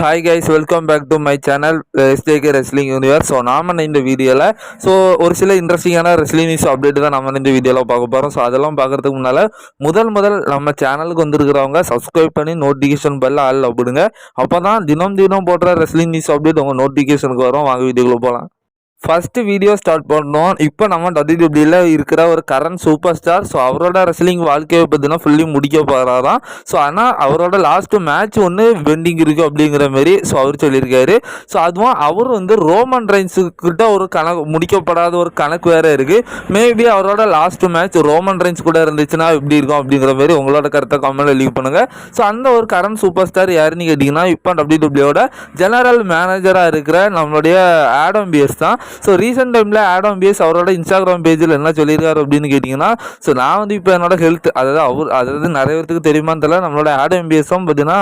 Hi guys welcome back to my channel S T K wrestling universe so நாம இந்த வீடியோவில் so ஒரு சில இன்ட்ரெஸ்டிங்கான ரெஸ்லிங் நியூஸ் அப்டேட் தான் நம்ம இந்த வீடியோவில் பார்க்க போகிறோம் ஸோ அதெல்லாம் பார்க்கறதுக்கு முன்னால் முதல் முதல் நம்ம சேனலுக்கு வந்திருக்கிறவங்க சப்ஸ்கிரைப் பண்ணி நோட்டிஃபிகேஷன் பெல் ஆள் அப்படிங்க அப்போ தான் தினம் தினம் போடுற ரெஸ்லிங் நியூஸ் அப்டேட் உங்கள் நோட்டிஃபிகேஷனுக்கு வரும். வாங்க வீடியோக்குள்ள போகலாம் ஃபஸ்ட்டு வீடியோ ஸ்டார்ட் பண்ணோம். இப்போ நம்ம டபிள்யூடபிள்யூல இருக்கிற ஒரு கரண்ட் சூப்பர் ஸ்டார் ஸோ அவரோட ரெஸ்லிங் வாழ்க்கையை பற்றினா ஃபுல்லி முடிக்க போகிறாராம் ஸோ ஆனால் அவரோட லாஸ்ட்டு மேட்ச் ஒன்று பெண்டிங் இருக்குது அப்படிங்கிற மாரி ஸோ அவர் சொல்லியிருக்காரு. ஸோ அதுவும் அவர் வந்து ரோமன் ரைன்ஸுக்கிட்ட ஒரு கணக்கு முடிக்கப்படாத ஒரு கணக்கு வேறு இருக்குது மேபி அவரோட லாஸ்ட்டு மேட்ச் ரோமன் ரைன்ஸ் கூட இருந்துச்சுன்னா எப்படி இருக்கும் அப்படிங்கிற மாதிரி உங்களோட கருத்தை கமெண்ட்ல லீவ் பண்ணுங்கள் ஸோ அந்த ஒரு கரண்ட் சூப்பர் ஸ்டார் யாருன்னு கேட்டிங்கன்னா இப்போ டபிள்யூடபிள்யூட ஜெனரல் மேனேஜராக இருக்கிற நம்மளுடைய ஆடம் பியர்ஸ் தான். ஸோ ரீசெண்ட் டைமில் ஆடம் பேஸ் அவரோட இன்ஸ்டாகிராம் பேஜில் என்ன சொல்லியிருக்காரு அப்படின்னு கேட்டிங்கன்னா ஸோ நான் வந்து இப்போ என்னோட ஹெல்த் அதாவது அவர் அதாவது நிறைய பேருக்கு தெரியுமான்னு தெரியல. நம்மளோட ஆடம் பேஸும் பார்த்தீங்கன்னா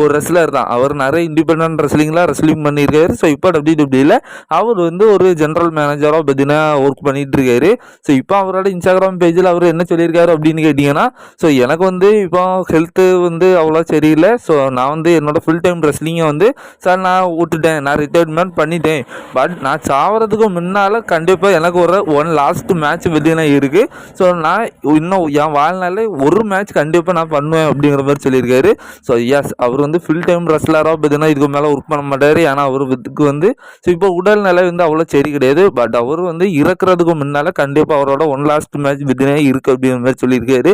ஒரு ரெஸ்லர் தான். அவர் நிறைய இண்டிபெண்ட் ரெஸ்லிங்லாம் ரெஸ்லிங் பண்ணியிருக்காரு. ஸோ இப்போ டபிள்யூ டபிள்யூல அவர் வந்து ஒரு ஜென்ரல் மேனேஜராக பார்த்தீங்கன்னா ஒர்க் பண்ணிட்டு இருக்காரு ஸோ இப்போ அவரோட இன்ஸ்டாகிராம் பேஜில் அவர் என்ன சொல்லியிருக்காரு அப்படின்னு கேட்டிங்கன்னா ஸோ எனக்கு வந்து இப்போ ஹெல்த்து வந்து அவ்வளோ சரியில்லை. ஸோ நான் வந்து என்னோட ஃபுல் டைம் ரெஸ்லிங்கை வந்து சார் நான் விட்டுட்டேன். நான் ரிட்டையர்மெண்ட் பண்ணிட்டேன். பட் நான் சா சாவறதுக்கு முன்னால் கண்டிப்பாக எனக்கு ஒரு ஒன் லாஸ்ட் மேட்ச் பார்த்தீங்கன்னா இருக்குது ஸோ நான் இன்னும் என் வாழ்நாளில் ஒரு மேட்ச் கண்டிப்பாக நான் பண்ணுவேன் அப்படிங்கிற மாதிரி சொல்லியிருக்காரு. ஸோ எஸ் அவர் வந்து ஃபுல் டைம் ரெஸ்லராக பார்த்தீங்கன்னா இதுக்கு மேலே ஒர்க் பண்ண மாட்டார். ஏன்னா அவர் இதுக்கு வந்து ஸோ இப்போ உடல்நிலை வந்து அவ்வளோ சரி கிடையாது. பட் அவர் வந்து இறக்குறதுக்கு முன்னால் கண்டிப்பாக அவரோட ஒன் லாஸ்ட் மேட்ச் வித்தினே இருக்குது அப்படிங்கிற மாதிரி சொல்லியிருக்காரு.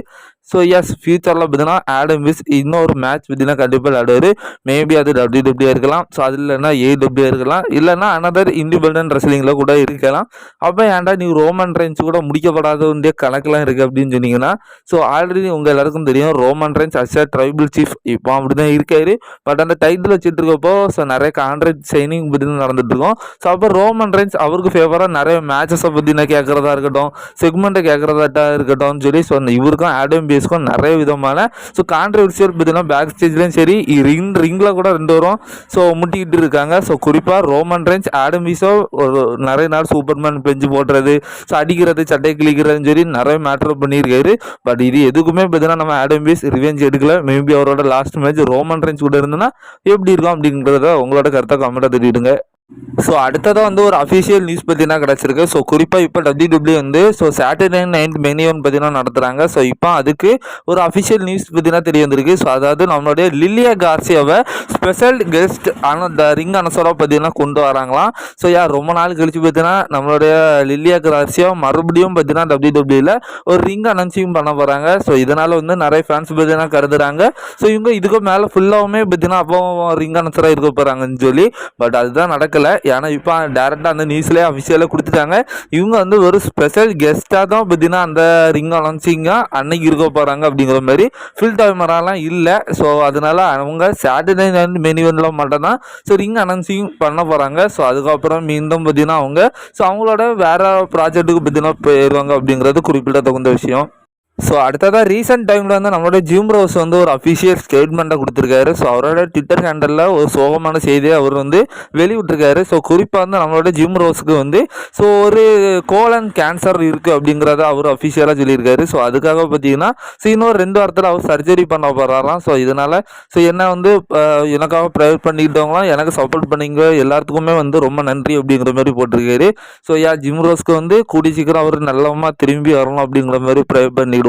ஸோ எஸ் ஃபியூச்சரில் பார்த்தீங்கன்னா ஆடம் விஸ் இன்னொரு மேட்ச் பார்த்தீங்கன்னா கண்டிப்பாக விளையாடுவார். மேபி அது டபிள்யூ டபிள்யூ இருக்கலாம். ஸோ அது இல்லைன்னா ஏ இருக்கலாம். இல்லைன்னா அனதர் இண்டிபெண்டன்ட் ரெஸ்லிங்கில் கூட இருக்கலாம். அப்போ ஏன்டா நீ ரோமன் ரேஞ்ச் கூட முடிக்கப்படாத வேண்டிய கணக்கெலாம் இருக்குது அப்படின்னு சொன்னீங்கன்னா ஸோ ஆல்ரெடி உங்கள் எல்லாருக்கும் தெரியும் Roman Reigns as a tribal chief இப்போ அப்படி தான் இருக்காரு. பட் அந்த டைட்டில் வச்சுட்டு இருக்கப்போ ஸோ நிறைய கான்ட்ராக்ட் சைனிங் பற்றி நடந்துட்டு இருக்கோம் ஸோ அப்போ ரோமன் ரேஞ்ச் அவருக்கு ஃபேவராக நிறைய மேட்சஸை பற்றினா கேட்குறதா இருக்கட்டும் செக்மெண்ட்டை கேட்குறதாட்டா இருக்கட்டும் சொல்லி ஸோ இவருக்கும் ஆடம் பேஸ்க்கும் நிறைய விதமான. ஸோ கான்ட்ரவர்சியல் பார்த்தீங்கன்னா பேக் ஸ்டேஜ்லேயும் சரி ரிங் ரிங்கில் கூட ரெண்டு வரும். ஸோ முட்டிக்கிட்டு இருக்காங்க. ஸோ குறிப்பாக ரோமன் ரெஞ்ச் ஆடம் பீஸோ ஒரு நிறைய நாள் சூப்பர்மேன் பெஞ்சு போடுறது ஸோ அடிக்கிறது சட்டை கிழிக்கிறதுன்னு சொல்லி நிறைய மேட்டர் பண்ணியிருக்காரு. பட் இது எதுக்குமே பார்த்தீங்கன்னா நம்ம ஆடம் பீஸ் ரிவெஞ்ச் எடுக்கல. மேபி அவரோட லாஸ்ட் மேட்ச் ரோமன் ரெஞ்ச் கூட இருந்ததுன்னா எப்படி இருக்கும் அப்படிங்கிறத உங்களோட கருத்தை கமெண்ட்டாக திட்டிடுங்க ஸோ அடுத்ததாக வந்து ஒரு அஃபிஷியல் நியூஸ் பார்த்தீங்கன்னா கிடச்சிருக்கு. ஸோ குறிப்பாக இப்போ டபிள்யூ டபிள்யூ வந்து so Saturday night main event பார்த்தீங்கன்னா நடத்துகிறாங்க ஸோ இப்போ அதுக்கு ஒரு அஃபிஷியல் நியூஸ் பார்த்தீங்கன்னா தெரிய வந்திருக்கு. ஸோ அதாவது நம்மளுடைய லில்லியா கார்சியாவை ஸ்பெஷல் கெஸ்ட் ஆனால் த ரிங் அனசராக பார்த்தீங்கன்னா கொண்டு வராங்களாம். ஸோ யார் ரொம்ப நாள் கழிச்சு பார்த்தீங்கன்னா நம்மளுடைய லில்லியா கார்சியா மறுபடியும் பார்த்தீங்கன்னா டபிள்யூ டபிள்யூவில் ஒரு ரிங் அனௌன்சிங் பண்ண போகிறாங்க ஸோ இதனால் வந்து நிறைய ஃபேன்ஸ் பார்த்தீங்கன்னா கருதுறாங்க. ஸோ இவங்க இதுக்கு மேலே ஃபுல்லாகவுமே பார்த்தீங்கன்னா அப்போ ரிங் அனசராக இருக்க போகிறாங்கன்னு சொல்லி பட் அதுதான் நடக்கல. ஏன்னா இப்போ டேரெக்டாக அந்த நியூஸ்லேயே அஃபிஷியலாக கொடுத்துட்டாங்க. இவங்க வந்து ஒரு ஸ்பெஷல் கெஸ்ட்டாக தான் பார்த்தீங்கன்னா அந்த ரிங் அலன்சிங்க அன்னைக்கு இருக்க போகிறாங்க அப்படிங்கிற மாதிரி ஃபில் டைமராலாம் இல்லை. ஸோ அதனால அவங்க சாட்டர்டே நைட் மெனிவனில் மட்டும்தான் ஸோ ரிங் அனௌன்சிங் பண்ண போகிறாங்க ஸோ அதுக்கப்புறம் மீண்டும் பார்த்தீங்கன்னா அவங்க ஸோ அவங்களோட வேறு ப்ராஜெக்ட்டுக்கு பார்த்தீங்கன்னா போயிடுவாங்க அப்படிங்கிறது குறிப்பிடத்தகுந்த விஷயம். ஸோ அடுத்ததாக ரீசெண்ட் டைமில் வந்து நம்மளோட ஜிம் ரோஸ் வந்து ஒரு அஃபிஷியல் ஸ்டேட்மெண்ட்டை கொடுத்துருக்காரு. ஸோ அவரோட ட்விட்டர் ஹேண்டலில் ஒரு சோகமான செய்தியை அவர் வந்து வெளிவிட்டிருக்காரு ஸோ குறிப்பாக வந்து நம்மளோட ஜிம் ரோஸுக்கு வந்து ஸோ ஒரு கோலன் கேன்சர் இருக்குது அப்படிங்கிறத அவர் அஃபிஷியலாக சொல்லியிருக்காரு. ஸோ அதுக்காக பார்த்தீங்கன்னா ஸோ இன்னொரு ரெண்டு வாரத்தில் அவர் சர்ஜரி பண்ண போகிறாராம் ஸோ இதனால் ஸோ என்ன வந்து எனக்காக ப்ரைவேட் பண்ணிக்கிட்டவங்களாம் எனக்கு சப்போர்ட் பண்ணிங்க. எல்லாத்துக்குமே வந்து ரொம்ப நன்றி அப்படிங்கிற மாதிரி போட்டிருக்காரு. ஸோ யா ஜிம் ரோஸ்க்கு வந்து கூடி சீக்கிரம் அவர் நல்லவமா திரும்பி வரணும் அப்படிங்கிற மாதிரி ப்ரே பண்ணி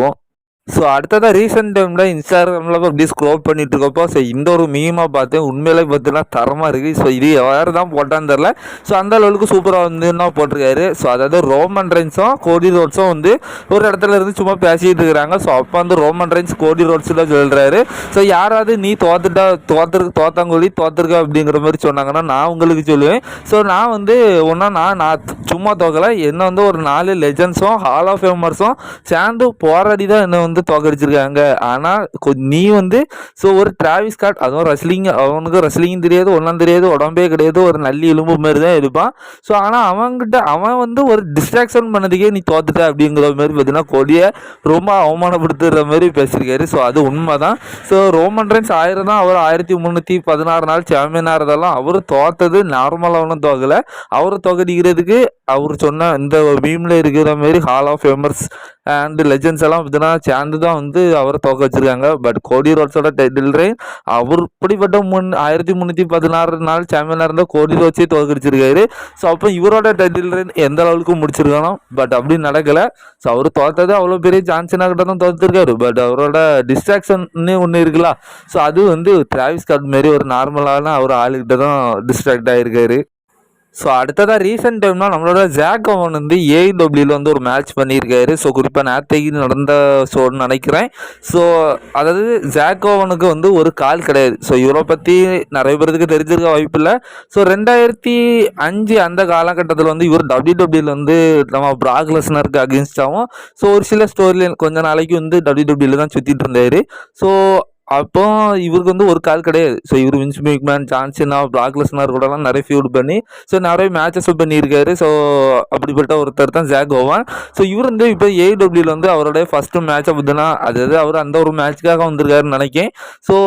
ஸோ அடுத்ததாக ரீசெண்ட் டைமில் இன்ஸ்டாகிராமில் அப்படியே ஸ்க்ரோல் பண்ணிட்டு இருக்கப்போ ஸோ இந்த ஒரு மீமாக பார்த்தேன். உண்மையிலே பார்த்தீங்கன்னா தரமாக இருக்குது ஸோ இது யார் தான் போட்டான்னு தெரில ஸோ அந்த அளவுக்கு சூப்பராக வந்து என்ன போட்டிருக்காரு? ஸோ அதாவது ரோமன் ரைன்ஸும் கோடி ரோட்ஸும் வந்து ஒரு இடத்துல இருந்து சும்மா பேசிகிட்டு இருக்கிறாங்க. ஸோ அப்போ வந்து ரோமன் ரைன்ஸ் கோடி ரோட்ஸில் சொல்கிறாரு ஸோ யாராவது நீ தோத்துட்டா தோத்துரு தோத்தாங்கொழி தோத்துருக்க அப்படிங்கிற மாதிரி சொன்னாங்கன்னா நான் உங்களுக்கு சொல்லுவேன். ஸோ நான் வந்து ஒன்றா நான் நான் சும்மா தோக்கலை. என்ன வந்து ஒரு நாலு லெஜண்ட்ஸும் ஹால் ஆஃப் ஃபேமர்ஸும் சேர்ந்து போராடி தான் என்ன வந்து தோக்கடிச்சிருக்காங்க ஆனால் நீ வந்து ஸோ ஒரு டிராவிஸ் கார்ட் அதுவும் ரெஸ்லிங் அவனுக்கு ரெஸ்லிங் தெரியாது ஒன்றும் தெரியாது உடம்பே கிடையாது ஒரு நல்லி எலும்பு மாதிரி தான் இருப்பான். ஸோ ஆனால் அவன்கிட்ட அவன் வந்து ஒரு டிஸ்ட்ராக்ஷன் பண்ணதுக்கே நீ தோத்துட்ட அப்படிங்கிற மாதிரி பார்த்தீங்கன்னா கொடியை ரொம்ப அவமானப்படுத்துகிற மாதிரி பேசியிருக்காரு. ஸோ அது உண்மை தான் ஸோ ரோமன் ரென்ஸ் ஆயிரம் தான் அவர் ஆயிரத்தி முந்நூற்றி பதினாறு நாள் சாம்பியனாக இருந்தாலும் அவர் தோத்தது நார்மலாக ஒன்றும் தோக்கலை. அவர் தோக்கடிக்கிறதுக்கு அவர் சொன்ன இந்த மீமில் இருக்கிற மாதிரி hall of famers and legends எல்லாம் பார்த்தீங்கன்னா சேர்ந்து தான் வந்து அவரை தோக்க வச்சிருக்காங்க. பட் கோடி ரோட்ஸோட டெட்டில் ரேன் அவர் இப்படிப்பட்ட முன் ஆயிரத்தி முந்நூற்றி பதினாறு நாள் சாம்பியனாக இருந்தால் கோடி ரோட்ஸே தோக்கடிச்சிருக்காரு ஸோ அப்போ இவரோட டெட்டில் ரேன் எந்த அளவுக்கு முடிச்சிருக்கானோ பட் அப்படி நடக்கலை. ஸோ அவர் தோத்தது அவ்வளோ பெரிய ஜான்சனா கிட்ட தான் தோத்துருக்காரு. பட் அவரோட டிஸ்ட்ராக்ஷன்னு ஒன்று இருக்குல்ல. ஸோ அது வந்து டிராவிஸ் கார்ட் மாரி ஒரு நார்மலான அவர் ஆளுகிட்ட தான் டிஸ்ட்ராக்ட் ஆகிருக்காரு ஸோ அடுத்ததாக ரீசெண்ட் டைம்னால் நம்மளோட ஜாக் அவன் வந்து ஏஇடபிள்யூவில் வந்து ஒரு மேட்ச் பண்ணியிருக்காரு. ஸோ குறிப்பாக நேத்தைக்கு நடந்த ஷோன்னு நினைக்கிறேன். ஸோ அதாவது ஜாகோவனுக்கு வந்து ஒரு கால் கிடையாது. ஸோ இவரை பற்றி நிறைய பேருக்கு தெரிஞ்சிருக்க வாய்ப்பு இல்லை. ஸோ ரெண்டாயிரத்தி அஞ்சு அந்த காலகட்டத்தில் வந்து இவர் டபிள்யூ டபிள்யூவில் வந்து நம்ம பிராக்லஸ்னருக்கு அகேன்ஸ்டாகவும் ஸோ ஒரு சில ஸ்டோரியில் கொஞ்ச நாளைக்கு வந்து டபிள்யூ டபிள்யூவில் தான் சுற்றிட்டு இருந்தார். ஸோ அப்போ இவருக்கு வந்து ஒரு கால் கிடையாது. ஸோ இவர் வின்ஸ் மேக்மேன் ஜான்சனா பிளாக் கூடலாம் நிறைய ஃபியூட் பண்ணி ஸோ நிறைய மேட்சஸ் பண்ணியிருக்காரு. ஸோ அப்படிப்பட்ட ஒருத்தர் தான் ஜாக் ஓவான் ஸோ இவர் வந்து இப்போ ஏடபிள்யூவில் வந்து அவருடைய ஃபஸ்ட்டு மேட்சை பார்த்தீங்கன்னா அதாவது அவர் அந்த ஒரு மேட்ச்சுக்காக வந்திருக்காருன்னு நினைக்கேன் ஸோ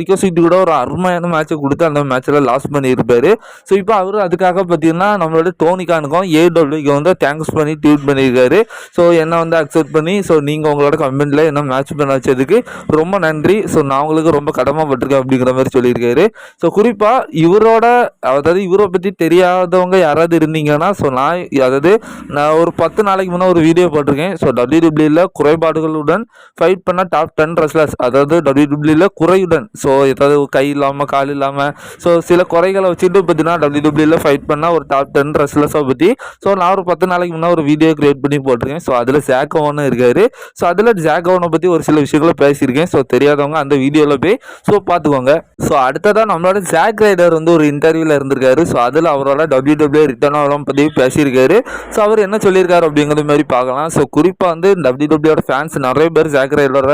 ரிக்வஸ்ட் கூட ஒரு அருமையான மேட்சை கொடுத்து அந்த மேட்ச்சில் லாஸ் பண்ணியிருப்பார். ஸோ இப்போ அவர் அதுக்காக பார்த்தீங்கன்னா நம்மளோட டோனிக்கானுக்கும் ஏடபிள்யூக்கு வந்து தேங்க்ஸ் பண்ணி ட்வீட் பண்ணியிருக்காரு. ஸோ என்னை வந்து அக்செப்ட் பண்ணி ஸோ நீங்கள் உங்களோட கம்பெனியில் என்ன மேட்ச் பண்ண வச்சதுக்கு ரொம்ப நன்றி. ஸோ நான் உங்களுக்கு ரொம்ப கடமைப்பட்டிருக்கேன் அப்படிங்கிற மாதிரி சொல்லியிருக்காரு. ஸோ குறிப்பாக இவரோட அதாவது இவரை பற்றி தெரியாதவங்க யாராவது இருந்தீங்கன்னா ஸோ நான் அதாவது நான் ஒரு பத்து நாளைக்கு முன்னே ஒரு வீடியோ போட்டிருக்கேன். ஸோ டபிள்யூடபிள்யூல குறைபாடுகளுடன் ஃபைட் பண்ண டாப் டென் ரெஸ்லர்ஸ் அதாவது டபிள்யூடபிள்யூல குறையுடன் ஸோ ஏதாவது கை இல்லாமல் கால் இல்லாமல் ஸோ சில குறைகளை வச்சுட்டு பார்த்தீங்கன்னா டபிள்யூடபிள்யூல ஃபைட் பண்ணால் ஒரு டாப் டென் ரெஸ்லர்ஸை பற்றி ஸோ நான் ஒரு பத்து நாளைக்கு முன்னே ஒரு வீடியோ கிரியேட் பண்ணி போட்டிருக்கேன். ஸோ அதில் ஜாக்கோவனும் இருக்காரு. ஸோ அதில் ஜாக்கோவனை பற்றி ஒரு சில விஷயங்களை பேசியிருக்கேன். ஸோ தெரியாதவங்க அந்த வீடியோவில் போய் ஸோ பார்த்துக்கோங்க ஸோ அடுத்ததாக நம்மளோட ஜாக் ரைடர் வந்து ஒரு இன்டர்வியூவில் இருந்திருக்காரு. ஸோ அதில் அவரோட டபிள்யூ டபிள்யூ ரிட்டர்ன் ஆகலாம் பற்றி பேசியிருக்காரு. ஸோ அவர் என்ன சொல்லியிருக்காரு அப்படிங்கிற மாதிரி பார்க்கலாம் ஸோ குறிப்பாக வந்து டபிள்யூ டபிள்யூட ஃபேன்ஸ் நிறைய பேர் ஜாக் ரைடரோட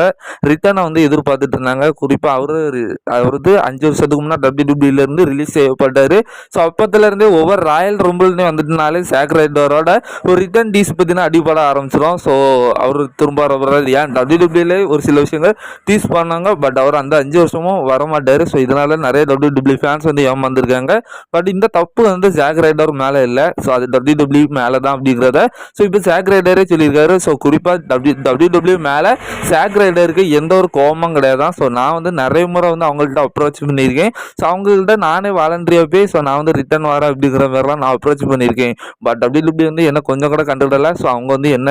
ரிட்டர்னை வந்து எதிர்பார்த்துட்டு இருந்தாங்க. குறிப்பாக அவர் அவர் வந்து அஞ்சு வருஷத்துக்கு முன்னாடி டபிள்யூ டபிள்யூலேருந்து ரிலீஸ் செய்யப்பட்டார். ஸோ அப்பத்துலேருந்தே ஒவ்வொரு ராயல் ரம்பிள்னு வந்துட்டுனாலே ஜாக் ரைடரோட ஒரு ரிட்டர்ன் டீஸ் பற்றினா அடிபட ஆரம்பிச்சிடும் ஸோ அவர் திரும்ப ஏன் டபிள்யூ டபிள்யூலே ஒரு சில விஷயங்கள் டீஸ் பண்ணாங்க. பட் அவர் அந்த அஞ்சு வருஷமும் வர மாட்டார் ஸோ இதனால நிறைய டபிள்யூ டபிள்யூ ஃபேன்ஸ் வந்து ஏமாந்துருக்காங்க. பட் இந்த தப்பு வந்து ஜாக் ரைடர் மேலே இல்லை. ஸோ அது டபிள்யூ டபிள்யூ மேலே தான் அப்படிங்கிறத. ஸோ இப்போ ஜாக் ரைடரே சொல்லியிருக்காரு. ஸோ குறிப்பாக டபிள்யூ டபிள்யூ டபிள்யூ மேலே ஜாக் ரைடருக்கு எந்த ஒரு கோபமும் கிடையாது ஸோ நான் வந்து நிறைய முறை வந்து அவங்கள்ட்ட அப்ரோச் பண்ணியிருக்கேன். ஸோ அவங்கள்ட்ட நானே வாலண்டரியாக போய் ஸோ நான் வந்து ரிட்டர்ன் வரேன் அப்படிங்கிற மாதிரிலாம் நான் அப்ரோச் பண்ணியிருக்கேன். பட் டபிள்யூ டபிள்யூ வந்து என்ன கொஞ்சம் கூட கண்டுவிடல ஸோ அவங்க வந்து என்ன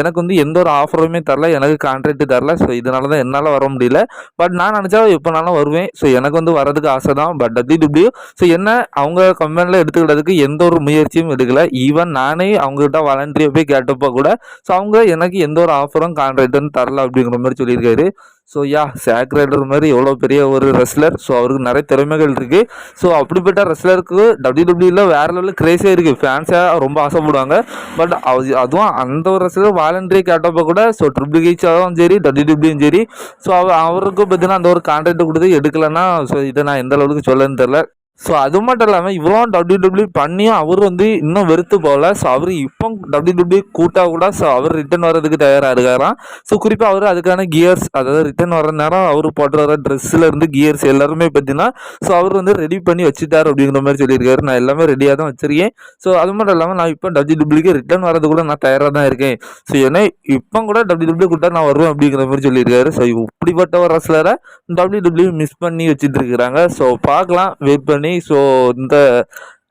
எனக்கு வந்து எந்த ஒரு ஆஃபருமே தரல. எனக்கு கான்ட்ராக்ட் தரல. ஸோ இதனால தான் என்னால் வர முடியல. பட் நான் நினச்சா எப்போனாலும் வருவேன். ஸோ எனக்கு வந்து வரதுக்கு ஆசை தான் பட் டபிள்யூ இப்படியும் ஸோ என்ன? அவங்க கம்பெனியில் எடுத்துக்கிட்டதுக்கு எந்த ஒரு முயற்சியும் எடுக்கல. ஈவன் நானே அவங்ககிட்ட வாலண்டரியாக போய் கேட்டப்போ கூட ஸோ அவங்க எனக்கு எந்த ஒரு ஆஃபரும் கான்ட்ராக்டும் தரல அப்படிங்கிற மாதிரி சொல்லியிருக்காரு. ஸோ யா சேக் ரைடர் மாதிரி எவ்வளோ பெரிய ஒரு ரெஸ்லர் ஸோ அவருக்கு நிறைய திறமைகள் இருக்குது ஸோ அப்படிப்பட்ட ரெஸ்லருக்கு டபிள்யூ டபிள்யூல வேறு லெவலில் கிரேஸே இருக்குது ஃபேன்ஸாக ரொம்ப ஆசைப்படுவாங்க. பட் அது அதுவும் அந்த ஒரு ரெஸ்லர் வாலண்டரி கேட்டப்போ கூட ஸோ ட்ரிபிள் ஹெச்சாவும் சரி டபிள்யூ டபிள்யூயும் சரி. ஸோ அவருக்கும் பார்த்தீங்கன்னா அந்த ஒரு கான்ட்ராக்ட் கொடுத்து எடுக்கலைன்னா ஸோ இதை நான் எந்த அளவுக்கு சொல்லன்னு தெரில ஸோ அது மட்டும் இல்லாமல் இவ்வளோ டபிள்யூ டபிள்யூ பண்ணியும் அவர் வந்து இன்னும் வெறுத்து போகல. ஸோ அவர் இப்போ டபிள்யூ டபிள்யூ கூட்டா கூட ஸோ அவர் ரிட்டர்ன் வர்றதுக்கு தயாராக இருக்காராம். ஸோ குறிப்பாக அவர் அதுக்கான கியர்ஸ் அதாவது ரிட்டர்ன் வர நேரம் அவர் போட்டு வர ட்ரெஸ்ஸில் இருந்து கியர்ஸ் எல்லாருமே பார்த்தீங்கன்னா ஸோ அவர் வந்து ரெடி பண்ணி வச்சுட்டார் அப்படிங்கிற மாதிரி சொல்லியிருக்காரு. நான் எல்லாமே ரெடியாக தான் வச்சிருக்கேன். ஸோ அது மட்டும் இல்லாமல் நான் இப்போ டபிள்யூ டபிள்யூக்கு ரிட்டர்ன் வரது கூட நான் தயாராக தான் இருக்கேன். ஸோ ஏன்னா இப்போ கூட டபிள்யூ டபிள்யூ கூட்டா நான் வருவேன் அப்படிங்கிற மாதிரி சொல்லியிருக்காரு. ஸோ இப்படிப்பட்ட ஒரு ரஸ்லரை டபிள்யூ டபிள்யூ மிஸ் பண்ணி வச்சுட்டு இருக்கிறாங்க. ஸோ பார்க்கலாம் வெயிட் பண்ணி. ஸோ இந்த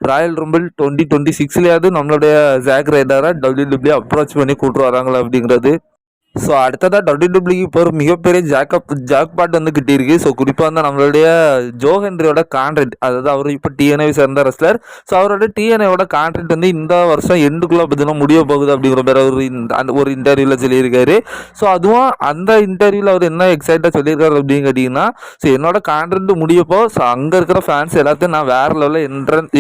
ராயல் ரம்பிள் டுவெண்ட்டி டுவெண்ட்டி சிக்ஸ்லேயாவது நம்மளுடைய ஜாக் ரைடரை டபிள்யூ டபிள்யூ அப்ரோச் பண்ணி கூட்டு வராங்களா அப்படிங்கிறது ஸோ அடுத்ததாக டபிள்யூ டபிள்யூ இப்போ ஒரு மிகப்பெரிய ஜாக்கப் ஜாக்பாட் வந்து கிட்டிருக்கு ஸோ குறிப்பாக வந்து நம்மளுடைய ஜோ ஹென்ரியோட கான்ட்ராக்ட் அதாவது அவர் இப்போ டிஎன்ஐ சேர்ந்த ரெஸ்லர் ஸோ அவரோட டிஎன்ஐயோட கான்ட்ராக்ட் வந்து இந்த வருஷம் எண்டுக்குள்ளே பார்த்தீங்கன்னா முடிய போகுது அப்படிங்கிற மாதிரி அவர் இந்த- அந்த ஒரு இன்டர்வியூவில் சொல்லியிருக்காரு. ஸோ அதுவும் அந்த இன்டர்வியூவில் அவர் என்ன எக்ஸைட்டாக சொல்லியிருக்காரு அப்படின்னு கேட்டிங்கன்னா ஸோ என்னோட கான்ட்ராக்ட் முடியப்போ ஸோ அங்கே இருக்கிற ஃபேன்ஸ் எல்லாத்தையும் நான் வேறு லெவலில் என்ட்ரன்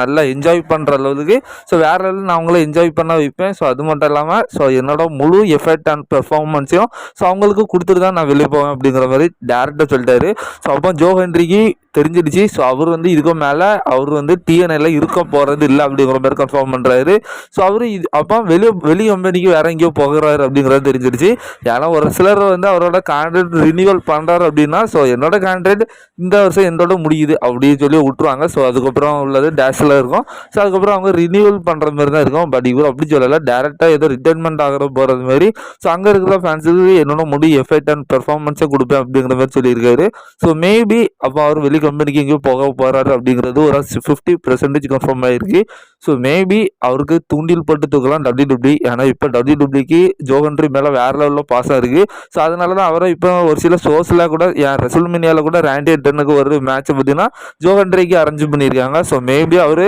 நல்லா என்ஜாய் பண்ணுற அளவுக்கு ஸோ வேறு லெவலில் நான் அவங்கள என்ஜாய் பண்ண வைப்பேன். ஸோ அது மட்டும் இல்லாமல் ஸோ என்னோட முழு எஃபர்ட் அண்ட் பெர்ஃபார்மன்ஸையும் ஸோ அவங்களுக்கு கொடுத்துட்டு தான் நான் வெளியே போவேன் அப்படிங்கிற மாதிரி டேரக்டாக சொல்லிட்டாரு. ஸோ அப்போ ஜோ ஹென்ரிக்கு தெரிஞ்சிடுச்சு. ஸோ அவர் வந்து இதுக்கு மேலே அவர் வந்து டிஎன்ஐல இருக்க போகிறது இல்லை அப்படிங்கிற மாதிரி கன்ஃபார்ம் பண்ணுறாரு ஸோ அவர் இது அப்போ வெளியே வெளி கம்பெனிக்கு வேற எங்கேயோ போகிறாரு அப்படிங்கிறது தெரிஞ்சிடுச்சு. ஏன்னா ஒரு சிலர் வந்து அவரோட கான்ட்ராக்ட் ரினியூவல் பண்ணுறாரு அப்படின்னா ஸோ என்னோட கான்ட்ராக்ட் இந்த வருஷம் என்னோட முடியுது அப்படின்னு சொல்லி விட்ருவாங்க ஸோ அதுக்கப்புறம் உள்ளது டேஷில் இருக்கும். ஸோ அதுக்கப்புறம் அவங்க ரினியூவல் பண்ணுற மாதிரி தான் இருக்கும். பட் இவர் அப்படி சொல்லலை. டேரெக்டாக ஏதோ ரிட்டைர்மெண்ட் ஆகிற போகிறது மாதிரி. ஸோ அங்கே அங்கே இருக்கிற ஃபேன்ஸுக்கு என்னோட முடி எஃபெக்ட் அண்ட் பெர்ஃபார்மன்ஸை கொடுப்பேன் அப்படிங்கிற மாதிரி சொல்லியிருக்காரு. ஸோ மேபி அப்போ அவர் வெளி கம்பெனிக்கு எங்கேயோ போக போகிறாரு அப்படிங்கிறது ஒரு ஃபிஃப்டி பர்சன்டேஜ் கன்ஃபார்ம் ஆகிருக்கு ஸோ மேபி அவருக்கு தூண்டில் பட்டு தூக்கலாம் டபிள்யூ டபிள்யூ ஏன்னா இப்போ டபிள்யூ டபிள்யூக்கு ஜோகன்ட்ரி மேலே வேற லெவலில் பாஸாக இருக்குது ஸோ அதனால தான் அவரை இப்போ ஒரு சில ஷோஸில் கூட என் ரெசல்மினியாவில் கூட ரேண்டி டென்னுக்கு ஒரு மேட்ச்சை பார்த்தீங்கன்னா ஜோகன்ட்ரிக்கு அரேஞ்ச் பண்ணியிருக்காங்க. ஸோ மேபி அவர்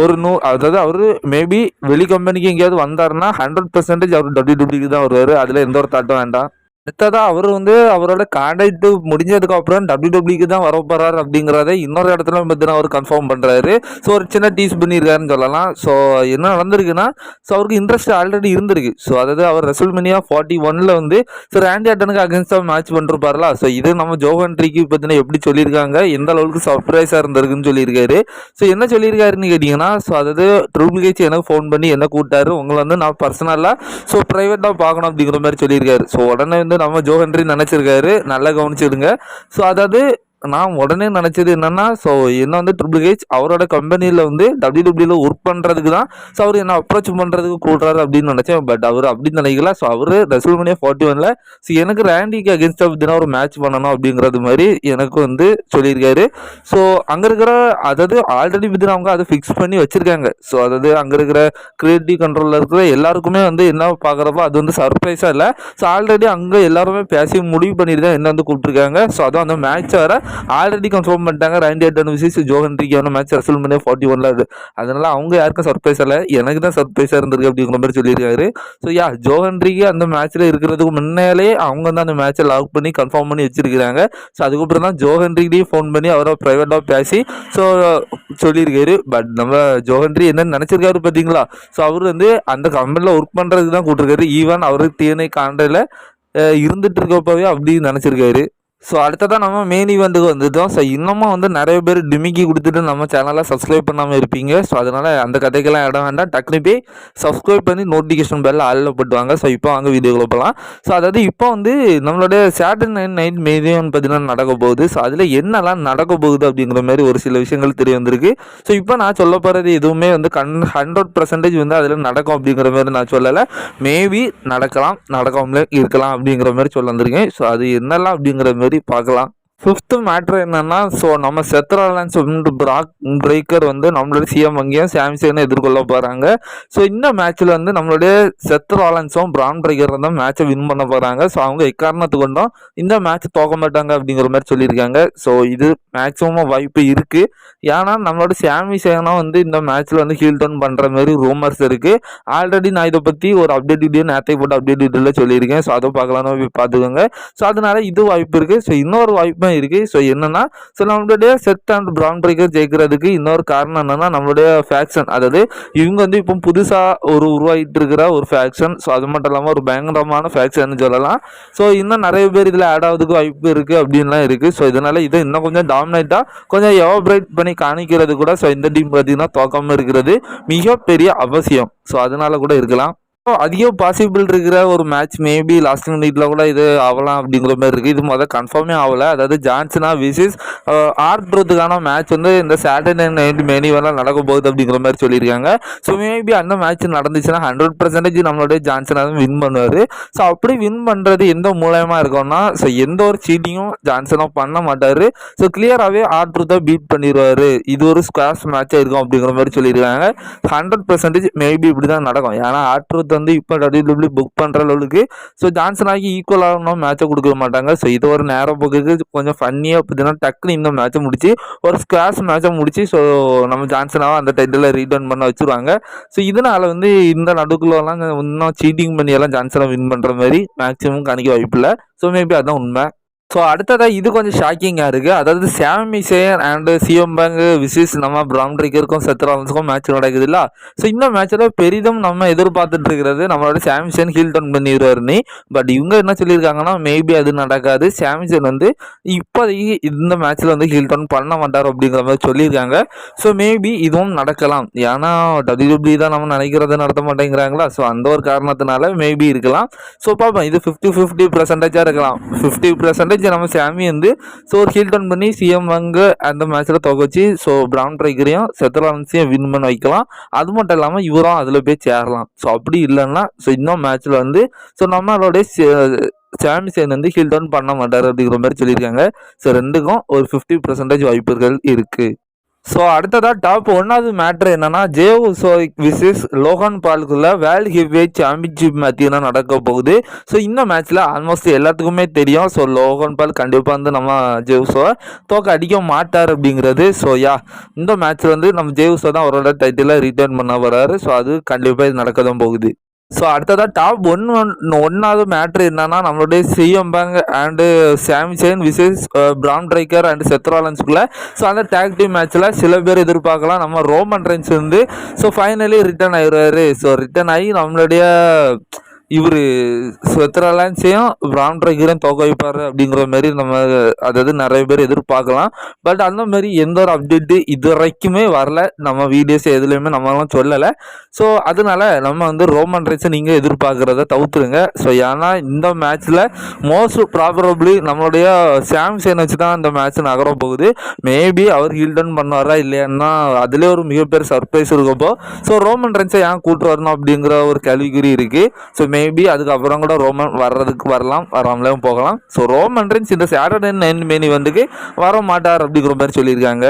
ஒரு நூ அதாவது அவர் மேபி வெளி கம்பெனிக்கு எங்கேயாவது வந்தாருன்னா ஹண்ட்ரட் பர்சன்டேஜ் அவர் டபிள்யூ டபிள்யூக்கு தான் வருவார். அதில் எந்த ஒரு தாட்டும் அவர் வந்து அவரோட கான்டாக்ட் முடிஞ்சதுக்கு அப்புறம் டபிள்யூ டபிள்யூக்கு தான் வர போறாரு அப்படிங்கிறத இன்னொரு இடத்துல பார்த்தீங்கன்னா அவர் கன்ஃபார்ம் பண்ணுறாரு ஸோ ஒரு சின்ன டீஸ் பண்ணியிருக்காருன்னு சொல்லலாம். ஸோ என்ன நடந்திருக்குன்னா ஸோ அவருக்கு இன்ட்ரெஸ்ட் ஆல்ரெடி இருந்திருக்கு. ஸோ அதாவது அவர் ரெசல்மினியா ஃபார்ட்டி ஒன்ல வந்து ஸோ ரேண்டி ஆட்டனுக்கு அகேன்ஸ்டாக மேட்ச் பண்ணிருப்பார்ல. ஸோ இது நம்ம ஜோஹன்ட்ரிக்கு பார்த்தீங்கன்னா எப்படி சொல்லியிருக்காங்க எந்த அளவுக்கு சர்ப்ரைஸாக இருந்திருக்குன்னு சொல்லியிருக்காரு. ஸோ என்ன சொல்லியிருக்காருன்னு கேட்டிங்கன்னா ஸோ அதாவது ட்ரிபிள் கேச் எனக்கு ஃபோன் பண்ணி என்ன கூப்பிட்டாரு உங்களை வந்து நான் பர்சனலாக ஸோ ப்ரைவேட்டாக பார்க்கணும் அப்படிங்கிற மாதிரி சொல்லியிருக்காரு. ஸோ உடனே வந்து நம்ம ஜோஹன்றி நினச்சிருக்காரு. நல்லா கவனிச்சிடுங்க. ஸோ அதாவது நான் உடனே நினச்சது என்னென்னா ஸோ என்ன வந்து ட்ரிபிள் ஹெச் அவரோட கம்பெனியில் வந்து டபிள்யூ டபிள்யூல ஒர்க் பண்ணுறதுக்கு தான் ஸோ அவர் என்ன அப்ரோச் பண்ணுறதுக்கு கூடுறாரு அப்படின்னு நினச்சேன். பட் அவர் அப்படின்னு நினைக்கல. ஸோ அவர் ரெசல்மனியா ஃபார்ட்டி ஒனில் ஸோ எனக்கு ரேண்டிக்கு அகேன்ஸ்டாக பார்த்தீங்கன்னா ஒரு மேட்ச் பண்ணணும் அப்படிங்கிறது மாதிரி எனக்கு வந்து சொல்லியிருக்காரு. ஸோ அங்கே இருக்கிற அதாவது ஆல்ரெடி வித்தின் அவங்க அதை ஃபிக்ஸ் பண்ணி வச்சுருக்காங்க. ஸோ அதாவது அங்கே இருக்கிற கிரியேட்டிவ் கண்ட்ரோலில் இருக்கிற எல்லாருக்குமே வந்து என்ன பார்க்குறப்போ அது வந்து சர்ப்ரைஸாக இல்லை. ஸோ ஆல்ரெடி அங்கே எல்லாருமே பேசி முடிவு பண்ணிட்டு தான் என்ன வந்து கூப்பிட்டுருக்காங்க. ஸோ அதான் அந்த மேட்ச் வர ஆல்ரெடி கன்ஃபார்ம் பண்ணிட்டாங்க. ரேண்டி அட்டன் விசிஸ் ஜோஹன்ரிக்கான மேட்ச் ரசல் பண்ணி ஃபார்ட்டி ஒன்ல அது. அதனால அவங்க யாருக்கும் சர்ப்ரைஸ் இல்லை. எனக்கு தான் சர்ப்ரைஸாக இருந்திருக்கு அப்படிங்கிற மாதிரி சொல்லியிருக்காரு. ஸோ யா ஜோஹன்ரிக்கு அந்த மேட்ச்சில் இருக்கிறதுக்கு முன்னாலே அவங்க தான் அந்த மேட்ச்சை லாக் பண்ணி கன்ஃபார்ம் பண்ணி வச்சிருக்கிறாங்க. ஸோ அதுக்கப்புறம் தான் ஜோஹன்ரிக்கிட்டையும் ஃபோன் பண்ணி அவரை ப்ரைவேட்டாக பேசி ஸோ சொல்லியிருக்காரு. பட் நம்ம ஜோஹன்ரி என்னன்னு நினச்சிருக்காரு பார்த்தீங்களா? ஸோ அவர் வந்து அந்த கம்பெனியில் ஒர்க் பண்ணுறதுக்கு தான் கூப்பிட்டுருக்காரு. ஈவன் அவருக்கு டிஎன்ஐ காண்டையில் இருந்துட்டு இருக்கப்பவே அப்படின்னு நினச்சிருக்காரு. ஸோ அடுத்ததான் நம்ம மெயின் ஈவெண்ட்டுக்கு வந்துட்டோம். ஸோ இன்னமும் வந்து நிறைய பேர் டிமிக்கி கொடுத்துட்டு நம்ம சேனலை சப்ஸ்கிரைப் பண்ணாமல் இருப்பீங்க. ஸோ அதனால் அந்த கதைக்கெல்லாம் இடம் வேண்டாம். டக்குனு போய் சப்ஸ்கிரைப் பண்ணி நோட்டிஃபிகேஷன் பெல் ஆளில் போட்டுவாங்க. ஸோ இப்போ வாங்க வீடியோக்குள்ள போகலாம் ஸோ அதாவது இப்போ வந்து நம்மளுடைய சாட்டர்டே நைட் நைட் மெயின் பார்த்தீங்கன்னா நடக்க போகுது. ஸோ அதில் என்னெல்லாம் நடக்க போகுது அப்படிங்கிற மாதிரி ஒரு சில விஷயங்கள் தெரிய வந்திருக்கு. ஸோ இப்போ நான் சொல்ல போகிறது எதுவுமே வந்து கண் ஹண்ட்ரட் பர்சன்டேஜ் வந்து அதில் நடக்கும் அப்படிங்கிற மாதிரி நான் சொல்லலை. மேபி நடக்கலாம் நடக்காமலே இருக்கலாம் அப்படிங்கிற மாதிரி சொல்ல வந்திருக்கேன். ஸோ அது என்னெல்லாம் அப்படிங்கிற மாதிரி பார்க்கலாம். ஃபிஃப்த்து மேட்ரு என்னன்னா ஸோ நம்ம செத்ராலன்ஸ் பிராக் பிரேக்கர் வந்து நம்மளுடைய சிஎம் வங்கியும் சாம்சங்கை எதிர்கொள்ள போகிறாங்க ஸோ இந்த மேட்ச்சில் வந்து நம்மளுடைய செத்ராலன்ஸும் பிரான் பிரேக்கர் தான் மேட்ச்சை வின் பண்ண போகிறாங்க ஸோ அவங்க எக்காரணத்து கொண்டும் இந்த மேட்ச் தோக்க மாட்டாங்க அப்படிங்கிற மாதிரி சொல்லியிருக்காங்க. ஸோ இது மேக்ஸிமம் வாய்ப்பு இருக்குது ஏன்னா நம்மளோட சாமி சேனா வந்து இந்த மேட்ச்சில் வந்து ஹீல் டவுன் பண்ணுற மாதிரி ரூமர்ஸ் இருக்குது ஆல்ரெடி நான் இதை பற்றி ஒரு அப்டேட் வீடியோ நேற்றை போட்டு அப்டேட் வீடியோவில் சொல்லியிருக்கேன். ஸோ அதை பார்க்கலாம்னு போய் பார்த்துக்கோங்க. ஸோ அதனால இது வாய்ப்பு இருக்குது ஸோ இன்னொரு வாய்ப்பு தான் இருக்குது ஸோ என்னென்னா ஸோ நம்மளுடைய செட் அண்ட் ப்ரௌன் பிரேக்கர் ஜெயிக்கிறதுக்கு இன்னொரு காரணம் என்னென்னா நம்மளுடைய ஃபேக்ஷன் அதாவது இவங்க வந்து இப்போ புதுசாக ஒரு உருவாகிட்டு இருக்கிற ஒரு ஃபேக்ஷன் ஸோ அது மட்டும் இல்லாமல் ஒரு பயங்கரமான ஃபேக்ஷன் சொல்லலாம். ஸோ இன்னும் நிறைய பேர் இதில் ஆட் ஆகுதுக்கு வாய்ப்பு இருக்குது அப்படின்லாம் இருக்குது ஸோ இதனால் இதை இன்னும் கொஞ்சம் டாமினேட்டாக கொஞ்சம் எவாபரேட் பண்ணி காணிக்கிறது கூட ஸோ இந்த டீம் பார்த்தீங்கன்னா தோக்காமல் இருக்கிறது மிகப்பெரிய அவசியம். ஸோ அதனால கூட இருக்கலாம். ஸோ அதிக பாசிபிள் இருக்கிற ஒரு மேட்ச் மேபி லாஸ்ட் மினிட்ல கூட இது ஆகலாம் அப்படிங்கிற மாதிரி இருக்குது இது மொதல் கன்ஃபார்மே ஆகலை. அதாவது ஜான்சனா விசிஸ் ஆர் ட்ரூத்துக்கான மேட்ச் வந்து இந்த சாட்டர்டே நைட் மெனி வரலாம் நடக்க போகுது அப்படிங்கிற மாதிரி சொல்லியிருக்காங்க. ஸோ மேபி அந்த மேட்ச் நடந்துச்சுன்னா ஹண்ட்ரட் பர்சன்டேஜ் நம்மளுடைய ஜான்சனா தான் வின் பண்ணுவார். ஸோ அப்படி வின் பண்ணுறது எந்த மூலயமா இருக்கும்னா ஸோ எந்த ஒரு சீட்டிங்கும் ஜான்சனாக பண்ண மாட்டார். ஸோ கிளியராகவே ஆர் ட்ரூத்தை பீட் பண்ணிடுவார் இது ஒரு ஸ்குவாஷ் மேட்சாக இருக்கும் அப்படிங்கிற மாதிரி சொல்லியிருக்காங்க. ஹண்ட்ரட் பர்சன்டேஜ் மேபி இப்படி தான் நடக்கும். ஏன்னா ஆர்ட்ரு ட்ரூத் வந்து இப்போ டபிள்யூ புக் பண்ணுற அளவுக்கு ஸோ ஜான்சன் ஆகி ஈக்குவலான மேட்சை கொடுக்க மாட்டாங்க. ஸோ இது ஒரு நேரம் போக்குக்கு கொஞ்சம் ஃபன்னியாக பார்த்தீங்கன்னா டக்குன்னு இந்த மேட்சை முடிச்சு ஒரு ஸ்குவாஷ் மேட்சை முடிச்சு ஸோ நம்ம ஜான்சனாக அந்த டைட்டில் ரீடர்ன் பண்ண வச்சுருவாங்க. ஸோ இதனால் வந்து இந்த நடுக்குள்ளலாம் இன்னும் சீட்டிங் பண்ணி எல்லாம் ஜான்சனை வின் பண்ணுற மாதிரி மேக்ஸிமம் கணிக்க வாய்ப்பு இல்லை. ஸோ மேபி அதுதான் உண்மை. ஸோ அடுத்ததாக இது கொஞ்சம் ஷாக்கிங்காக இருக்குது அதாவது சாமி சேன் அண்டு சிஎம்பங்கு விசிஸ் நம்ம ப்ரௌன் ட்ரிக்கருக்கும் மேட்ச் நடக்குது இல்லை ஸோ இந்த மேட்ச்சில் பெரிதும் நம்ம எதிர்பார்த்துட்டு இருக்கிறது. நம்மளோட சாம்சன் ஹீல் டவுன் பண்ணிடுவாருன்னு பட் இவங்க என்ன சொல்லியிருக்காங்கன்னா மேபி அது நடக்காது. சாம்சன் வந்து இப்போதைக்கு இந்த மேட்ச்சில் வந்து ஹீல் டவுன் பண்ண மாட்டார் அப்படிங்கிற மாதிரி சொல்லியிருக்காங்க. ஸோ மேபி இதுவும் நடக்கலாம். ஏன்னா டபிள்யூபி தான் நம்ம நினைக்கிறத நடத்த மாட்டேங்கிறாங்களா? ஸோ அந்த ஒரு காரணத்தினால மேபி இருக்கலாம். ஸோ பார்ப்போம். இது ஃபிஃப்டி ஃபிஃப்டி பர்சன்டேஜாக இருக்கலாம். ஃபிஃப்டி பர்சன்டேஜ் அடித்த நம்ம சாமி வந்து ஸோ ஒரு ஹீல் டவுன் பண்ணி சிஎம் அங்கே அந்த மேட்ச்சில் தொகை ஸோ பிரவுன் ட்ரைக்கரையும் செத்தலான்ஸையும் வின் பண்ண வைக்கலாம். அது மட்டும் இல்லாமல் இவரும் அதில் போய் சேரலாம். ஸோ அப்படி இல்லைன்னா ஸோ இன்னும் மேட்ச்சில் வந்து ஸோ நம்மளுடைய சாம்பியன் வந்து ஹீல் டவுன் பண்ண மாட்டார் அப்படிங்கிற மாதிரி சொல்லியிருக்காங்க. ஸோ ரெண்டுக்கும் ஒரு ஃபிஃப்டி பர்சன்டேஜ் வாய்ப்புகள் இருக்குது ஸோ அடுத்ததாக டாப் ஒன்றாவது மேட்ரு என்னன்னா ஜேவ் சோயிக் விசிஸ் லோகன் பால்குள்ள வேர்ல்டு ஹெவிவெயிட் சாம்பியன்ஷிப் மேட்ச் தான் நடக்க போகுது. ஸோ இந்த மேட்ச்சில் ஆல்மோஸ்ட் எல்லாத்துக்குமே தெரியும். ஸோ லோகன் பால் கண்டிப்பாக வந்து நம்ம ஜேவ்ஸோவை தோக்க அடிக்க மாட்டார் அப்படிங்கிறது. ஸோ யா இந்த மேட்ச்சில் வந்து நம்ம ஜேவ்ஸோ தான் அவரோட டைட்டிலை ரிட்டர்ன் பண்ண வர்றாரு ஸோ அது கண்டிப்பாக இது நடக்க தான் போகுது. ஸோ அடுத்ததாக டாப் ஒன் ஒன் ஒன்றாவது மேட்ரு என்னன்னா நம்மளுடைய CM Punk and Sami Zayn versus Bron Breakker and செத்ராலன்ஸ்குள்ள so அந்த டேக் டீம் மேட்ச்சில் சில பேர் எதிர்பார்க்கலாம். நம்ம ரோமன் ரென்ஸ் வந்து ஸோ ஃபைனலி ரிட்டர்ன் ஆயிடுவாரு. ஸோ ரிட்டர்ன் ஆகி நம்மளுடைய இவர் ஸ்வெத்ராலான்ஸையும் ராம் ட்ரைக்கரையும் தோக்க வைப்பார் அப்படிங்கிற மாதிரி நம்ம அதாவது நிறைய பேர் எதிர்பார்க்கலாம். பட் அந்த மாதிரி எந்த ஒரு அப்டேட்டு இது வரைக்குமே வரல. நம்ம வீடியோஸ் எதுலேயுமே நம்மளாம் சொல்லலை. ஸோ அதனால நம்ம வந்து ரோமன் ரைஸை நீங்கள் எதிர்பார்க்குறத தவிர்த்துருங்க. ஸோ ஏன்னா இந்த மேட்ச்சில் மோஸ்ட் ப்ராபரபிளி நம்மளுடைய சாம்சன் வச்சு தான் இந்த மேட்ச் நகர போகுது. மேபி அவர் ஹீல்டன் பண்ணுவாரா இல்லையான்னா அதுலேயே ஒரு மிகப்பெரிய சர்ப்ரைஸ் இருக்கப்போ. ஸோ ரோமன் ரைன்ஸை ஏன் கூட்டு வரணும் அப்படிங்கிற ஒரு கேள்விக்குறி இருக்குது ஸோ மே மேபி அதுக்கப்புறம் கூட ரோமன் வர்றதுக்கு வரலாம் வராமலும் போகலாம். ஸோ ரோமன் ரைன்ஸ் இந்த சாட்டர்டே நைன் மேனி வந்துக்கு வர மாட்டார் அப்படிங்கிற மாதிரி சொல்லியிருக்காங்க.